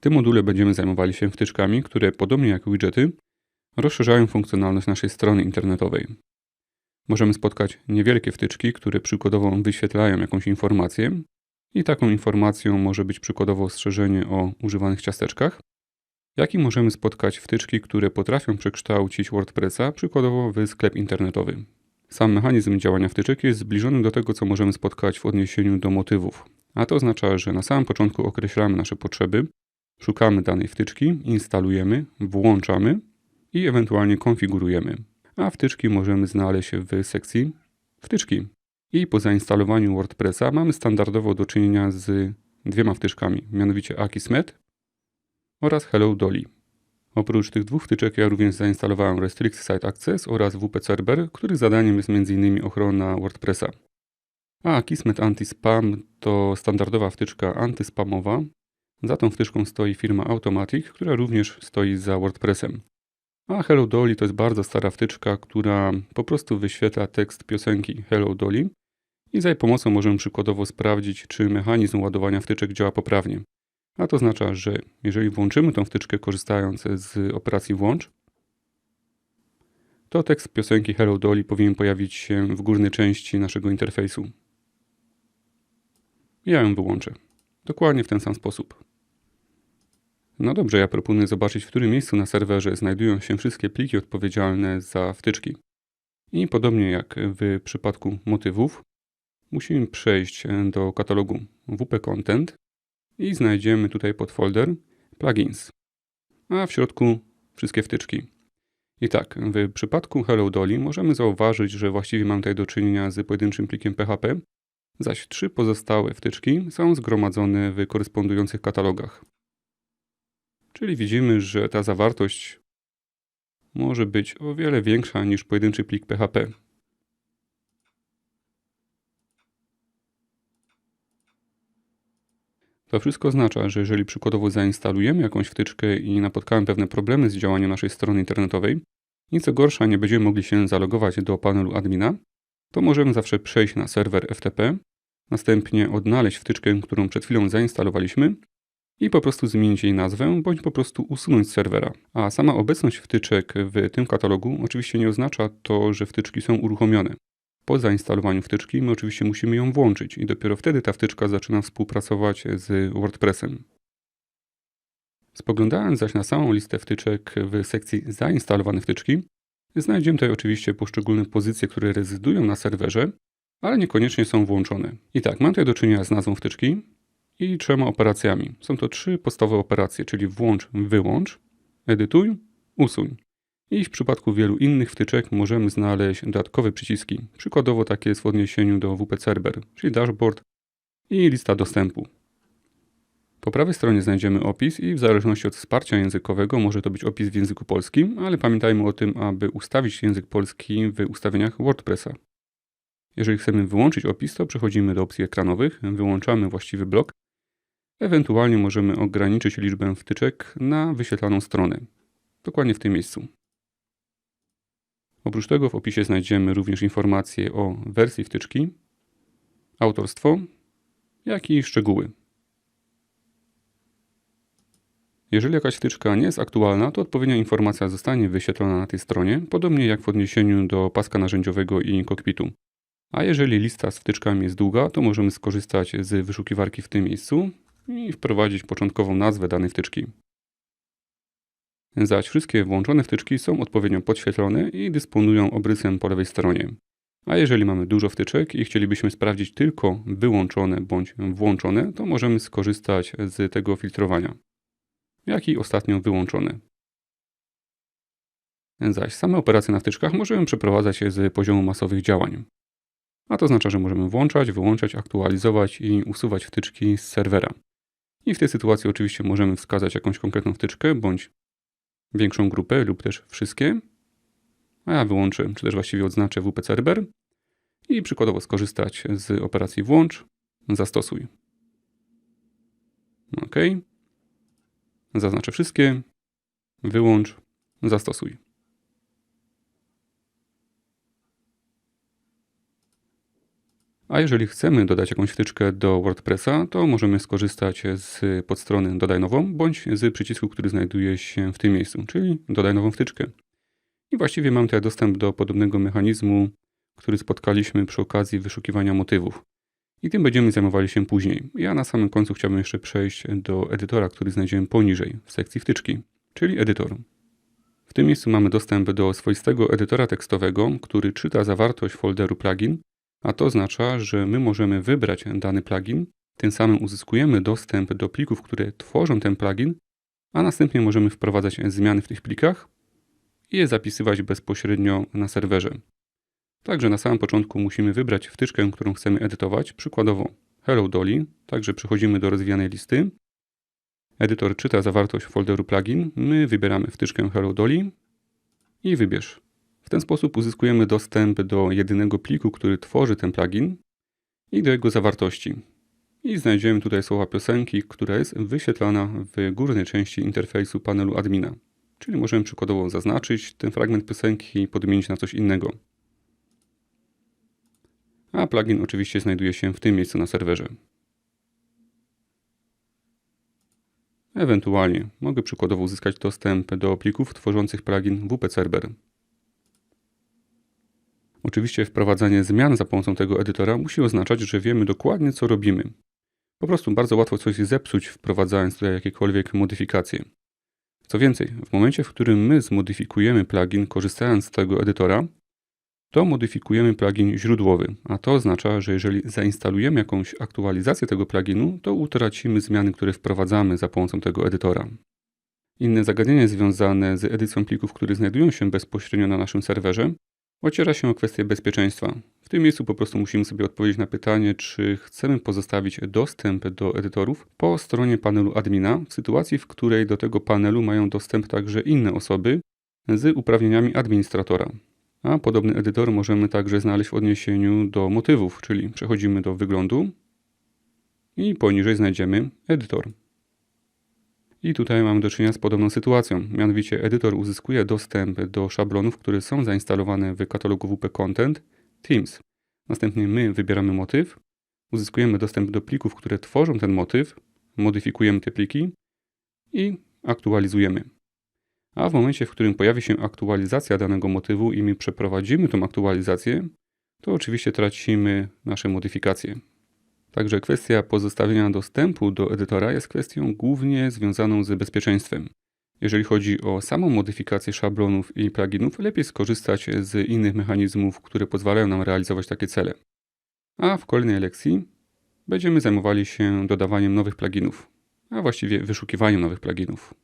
W tym module będziemy zajmowali się wtyczkami, które podobnie jak widgety rozszerzają funkcjonalność naszej strony internetowej. Możemy spotkać niewielkie wtyczki, które przykładowo wyświetlają jakąś informację i taką informacją może być przykładowo ostrzeżenie o używanych ciasteczkach, jak i możemy spotkać wtyczki, które potrafią przekształcić WordPressa przykładowo w sklep internetowy. Sam mechanizm działania wtyczek jest zbliżony do tego, co możemy spotkać w odniesieniu do motywów. A to oznacza, że na samym początku określamy nasze potrzeby, szukamy danej wtyczki, instalujemy, włączamy i ewentualnie konfigurujemy. A wtyczki możemy znaleźć w sekcji wtyczki. I po zainstalowaniu WordPressa mamy standardowo do czynienia z dwiema wtyczkami, mianowicie Akismet oraz Hello Dolly. Oprócz tych dwóch wtyczek ja również zainstalowałem Restrict Site Access oraz WP Server, których zadaniem jest m.in. ochrona WordPressa. A Kismet Anti-Spam to standardowa wtyczka antyspamowa. Za tą wtyczką stoi firma Automatic, która również stoi za WordPressem. A Hello Dolly to jest bardzo stara wtyczka, która po prostu wyświetla tekst piosenki Hello Dolly i za jej pomocą możemy przykładowo sprawdzić, czy mechanizm ładowania wtyczek działa poprawnie. A to oznacza, że jeżeli włączymy tą wtyczkę korzystając z operacji włącz, to tekst piosenki Hello Dolly powinien pojawić się w górnej części naszego interfejsu. Ja ją wyłączę. Dokładnie w ten sam sposób. No dobrze, ja proponuję zobaczyć, w którym miejscu na serwerze znajdują się wszystkie pliki odpowiedzialne za wtyczki. I podobnie jak w przypadku motywów, musimy przejść do katalogu WP Content i znajdziemy tutaj podfolder plugins, a w środku wszystkie wtyczki. I tak, w przypadku Hello Dolly możemy zauważyć, że właściwie mam tutaj do czynienia z pojedynczym plikiem PHP, zaś trzy pozostałe wtyczki są zgromadzone w korespondujących katalogach. Czyli widzimy, że ta zawartość może być o wiele większa niż pojedynczy plik PHP. To wszystko oznacza, że jeżeli przykładowo zainstalujemy jakąś wtyczkę i napotkałem pewne problemy z działaniem naszej strony internetowej i co gorsza nie będziemy mogli się zalogować do panelu admina, to możemy zawsze przejść na serwer FTP, następnie odnaleźć wtyczkę, którą przed chwilą zainstalowaliśmy i po prostu zmienić jej nazwę, bądź po prostu usunąć z serwera. A sama obecność wtyczek w tym katalogu oczywiście nie oznacza to, że wtyczki są uruchomione. Po zainstalowaniu wtyczki my oczywiście musimy ją włączyć i dopiero wtedy ta wtyczka zaczyna współpracować z WordPressem. Spoglądając zaś na samą listę wtyczek w sekcji zainstalowane wtyczki, znajdziemy tutaj oczywiście poszczególne pozycje, które rezydują na serwerze, ale niekoniecznie są włączone. I tak, mam tutaj do czynienia z nazwą wtyczki i trzema operacjami. Są to trzy podstawowe operacje, czyli włącz, wyłącz, edytuj, usuń. I w przypadku wielu innych wtyczek możemy znaleźć dodatkowe przyciski. Przykładowo takie jest w odniesieniu do WP Server, czyli dashboard i lista dostępu. Po prawej stronie znajdziemy opis i w zależności od wsparcia językowego może to być opis w języku polskim, ale pamiętajmy o tym, aby ustawić język polski w ustawieniach WordPressa. Jeżeli chcemy wyłączyć opis, to przechodzimy do opcji ekranowych, wyłączamy właściwy blok. Ewentualnie możemy ograniczyć liczbę wtyczek na wyświetlaną stronę. Dokładnie w tym miejscu. Oprócz tego w opisie znajdziemy również informacje o wersji wtyczki, autorstwo, jak i szczegóły. Jeżeli jakaś wtyczka nie jest aktualna, to odpowiednia informacja zostanie wyświetlona na tej stronie, podobnie jak w odniesieniu do paska narzędziowego i kokpitu. A jeżeli lista z wtyczkami jest długa, to możemy skorzystać z wyszukiwarki w tym miejscu i wprowadzić początkową nazwę danej wtyczki. Zaś wszystkie włączone wtyczki są odpowiednio podświetlone i dysponują obrysem po lewej stronie. A jeżeli mamy dużo wtyczek i chcielibyśmy sprawdzić tylko wyłączone bądź włączone, to możemy skorzystać z tego filtrowania, jak i ostatnio wyłączone. Zaś same operacje na wtyczkach możemy przeprowadzać z poziomu masowych działań. A to oznacza, że możemy włączać, wyłączać, aktualizować i usuwać wtyczki z serwera. I w tej sytuacji oczywiście możemy wskazać jakąś konkretną wtyczkę bądź większą grupę lub też wszystkie, a ja wyłączę, czy też właściwie odznaczę WP Server i przykładowo skorzystać z operacji włącz, zastosuj. OK. Zaznaczę wszystkie, wyłącz, zastosuj. A jeżeli chcemy dodać jakąś wtyczkę do WordPressa, to możemy skorzystać z podstrony Dodaj nową, bądź z przycisku, który znajduje się w tym miejscu, czyli Dodaj nową wtyczkę. I właściwie mam tutaj dostęp do podobnego mechanizmu, który spotkaliśmy przy okazji wyszukiwania motywów. I tym będziemy zajmowali się później. Ja na samym końcu chciałbym jeszcze przejść do edytora, który znajdziemy poniżej, w sekcji wtyczki, czyli edytor. W tym miejscu mamy dostęp do swoistego edytora tekstowego, który czyta zawartość folderu plugin, a to oznacza, że my możemy wybrać dany plugin, tym samym uzyskujemy dostęp do plików, które tworzą ten plugin, a następnie możemy wprowadzać zmiany w tych plikach i je zapisywać bezpośrednio na serwerze. Także na samym początku musimy wybrać wtyczkę, którą chcemy edytować, przykładowo Hello Dolly, także przechodzimy do rozwijanej listy. Edytor czyta zawartość folderu plugin, my wybieramy wtyczkę Hello Dolly i wybierz. W ten sposób uzyskujemy dostęp do jedynego pliku, który tworzy ten plugin i do jego zawartości. I znajdziemy tutaj słowa piosenki, która jest wyświetlana w górnej części interfejsu panelu admina. Czyli możemy przykładowo zaznaczyć ten fragment piosenki i podmienić na coś innego. A plugin oczywiście znajduje się w tym miejscu na serwerze. Ewentualnie mogę przykładowo uzyskać dostęp do plików tworzących plugin WP Server. Oczywiście wprowadzanie zmian za pomocą tego edytora musi oznaczać, że wiemy dokładnie co robimy. Po prostu bardzo łatwo coś zepsuć wprowadzając tutaj jakiekolwiek modyfikacje. Co więcej, w momencie, w którym my zmodyfikujemy plugin korzystając z tego edytora, to modyfikujemy plugin źródłowy, a to oznacza, że jeżeli zainstalujemy jakąś aktualizację tego pluginu, to utracimy zmiany, które wprowadzamy za pomocą tego edytora. Inne zagadnienie związane z edycją plików, które znajdują się bezpośrednio na naszym serwerze, ociera się o kwestię bezpieczeństwa. W tym miejscu po prostu musimy sobie odpowiedzieć na pytanie, czy chcemy pozostawić dostęp do edytorów po stronie panelu admina, w sytuacji, w której do tego panelu mają dostęp także inne osoby z uprawnieniami administratora. A podobny edytor możemy także znaleźć w odniesieniu do motywów, czyli przechodzimy do wyglądu i poniżej znajdziemy edytor. I tutaj mamy do czynienia z podobną sytuacją. Mianowicie edytor uzyskuje dostęp do szablonów, które są zainstalowane w katalogu WP Content Themes. Następnie my wybieramy motyw, uzyskujemy dostęp do plików, które tworzą ten motyw, modyfikujemy te pliki i aktualizujemy. A w momencie, w którym pojawi się aktualizacja danego motywu i my przeprowadzimy tą aktualizację, to oczywiście tracimy nasze modyfikacje. Także kwestia pozostawienia dostępu do edytora jest kwestią głównie związaną z bezpieczeństwem. Jeżeli chodzi o samą modyfikację szablonów i pluginów, lepiej skorzystać z innych mechanizmów, które pozwalają nam realizować takie cele. A w kolejnej lekcji będziemy zajmowali się dodawaniem nowych pluginów, a właściwie wyszukiwaniem nowych pluginów.